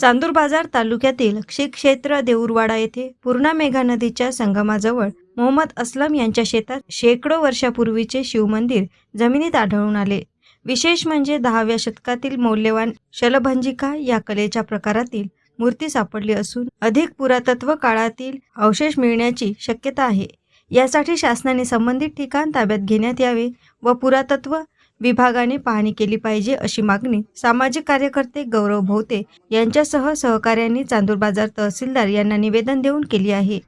चांदूर बाजार तालुक्यातील श्री क्षेत्र देऊरवाडा येथे पूर्णा मेघा नदीच्या संगमाजवळ मोहम्मद असलम यांच्या शेतात शेकडो वर्षापूर्वीचे शिवमंदिर जमिनीत आढळून आले. विशेष म्हणजे दहाव्या शतकातील मौल्यवान शलभंजिका या कलेच्या प्रकारातील मूर्ती सापडली असून अधिक पुरातत्व काळातील अवशेष मिळण्याची शक्यता आहे. यासाठी शासनाने संबंधित ठिकाण ताब्यात घेण्यात यावे व पुरातत्व विभागाने पाहणी केली पाहिजे अशी मागणी सामाजिक कार्यकर्ते गौरव भोवते यांच्यासह सहकाऱ्यांनी चांदूर बाजार तहसीलदार यांना निवेदन देऊन केली आहे.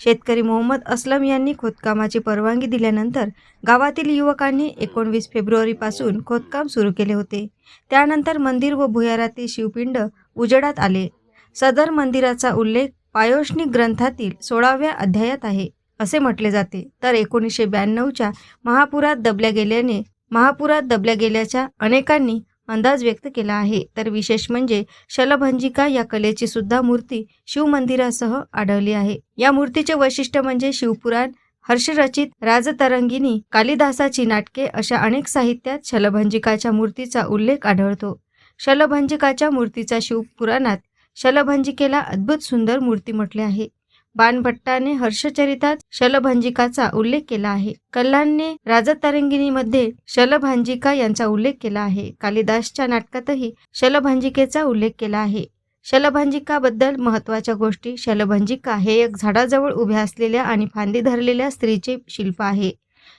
शेतकरी मोहम्मद असलम यांनी खोदकामाची परवानगी दिल्यानंतर गावातील युवकांनी एकोणवीस फेब्रुवारीपासून खोदकाम सुरू केले होते. त्यानंतर मंदिर व भुयारातील शिवपिंड उजेडात आले. सदर मंदिराचा उल्लेख पायोशनी ग्रंथातील सोळाव्या अध्यायात आहे असे म्हटले जाते. तर एकोणीसशे ब्याण्णवच्या महापुरात दबल्या गेल्याने महापुरात दबल्या गेल्याच्या अनेकांनी अंदाज व्यक्त केला आहे. तर विशेष म्हणजे शलभंजिका या कलेची सुद्धा मूर्ती शिवमंदिरासह आढळली आहे. या मूर्तीचे वैशिष्ट्य म्हणजे शिवपुराण हर्षरचित राजतरंगिनी कालिदासाची नाटके अशा अनेक साहित्यात शलभंजिकाच्या मूर्तीचा उल्लेख आढळतो. शलभंजिकाच्या मूर्तीचा शिवपुराणात शलभंजिकेला अद्भुत सुंदर मूर्ती म्हटले आहे. बाणभट्टाने हर्षचरितात शलभांजिकाचा उल्लेख केला आहे. कल्लांने राजतरंगिणीमध्ये शलभांजिका यांचा उल्लेख केला आहे. कालिदासच्या नाटकातही शलभांजिकेचा उल्लेख केला आहे. शलभांजिकाबद्दल महत्त्वाच्या गोष्टी शलभांजिका हे एक झाडाजवळ उभ्या असलेल्या आणि फांदी धरलेल्या स्त्रीचे शिल्प आहे.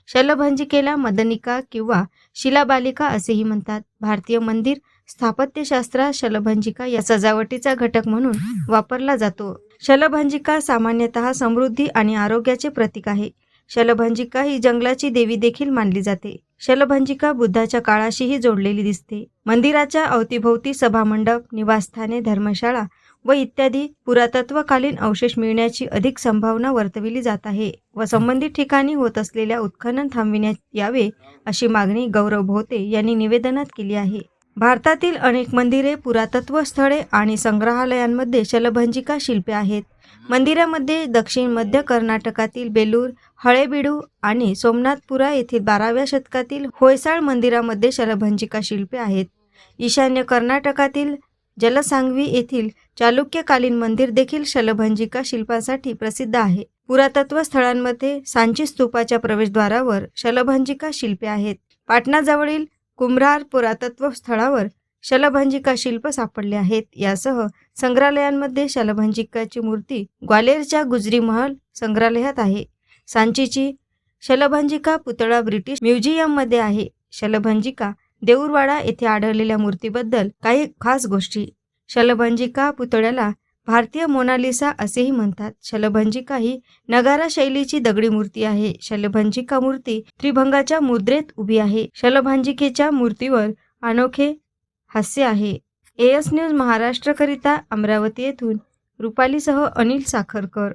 शलभांजिकेला मदनिका किंवा शिलाबालिका असेही म्हणतात. भारतीय मंदिर स्थापत्यशास्त्रात शलभंजिका या सजावटीचा घटक म्हणून वापरला जातो. शलभंजिका सामान्यतः समृद्धी आणि आरोग्याचे प्रतीक आहे. शलभंजिका ही जंगलाची देवी देखील मानली जाते. शलभंजिका बुद्धाच्या काळाशीही जोडलेली दिसते. मंदिराच्या अवतीभोवती सभामंडप निवासस्थाने धर्मशाळा व इत्यादी पुरातत्वकालीन अवशेष मिळण्याची अधिक संभावना वर्तविली जात आहे व संबंधित ठिकाणी होत असलेल्या उत्खनन थांबविण्यात यावे अशी मागणी गौरव भोवते यांनी निवेदनात केली आहे. भारतातील अनेक मंदिरे पुरातत्व स्थळे आणि संग्रहालयांमध्ये शलभंजिका शिल्पे आहेत. मंदिरामध्ये दक्षिण मध्य कर्नाटकातील बेलूर हळेबिडू आणि सोमनाथपुरा येथील बाराव्या शतकातील होयसाळ मंदिरामध्ये शलभंजिका शिल्पे आहेत. ईशान्य कर्नाटकातील जलसांगवी येथील चालुक्यकालीन मंदिर देखील शलभंजिका शिल्पासाठी प्रसिद्ध आहे. पुरातत्व स्थळांमध्ये सांची स्तूपाच्या प्रवेशद्वारावर शलभंजिका शिल्पे आहेत. पाटणाजवळील कुंभरार पुरातत्व स्थळावर शलभंजिका शिल्प सापडले आहेत. यासह संग्रहालयांमध्ये शलभंजिकाची मूर्ती ग्वालेरच्या गुजरी महल संग्रहालयात आहे. सांचीची शलभंजिका पुतळा ब्रिटिश म्युझियममध्ये आहे. शलभंजिका देऊरवाडा येथे आढळलेल्या मूर्तीबद्दल काही खास गोष्टी. शलभंजिका पुतळ्याला भारतीय मोनालिसा असेही म्हणतात. शलभंजिका ही नगारा शैलीची दगडी मूर्ती आहे. शलभंजिका मूर्ती त्रिभंगाच्या मुद्रेत उभी आहे. शलभंजिकेच्या मूर्तीवर अनोखे हास्य आहे. एएस न्यूज महाराष्ट्रकरिता अमरावती येथून रुपालीसह अनिल साखरकर.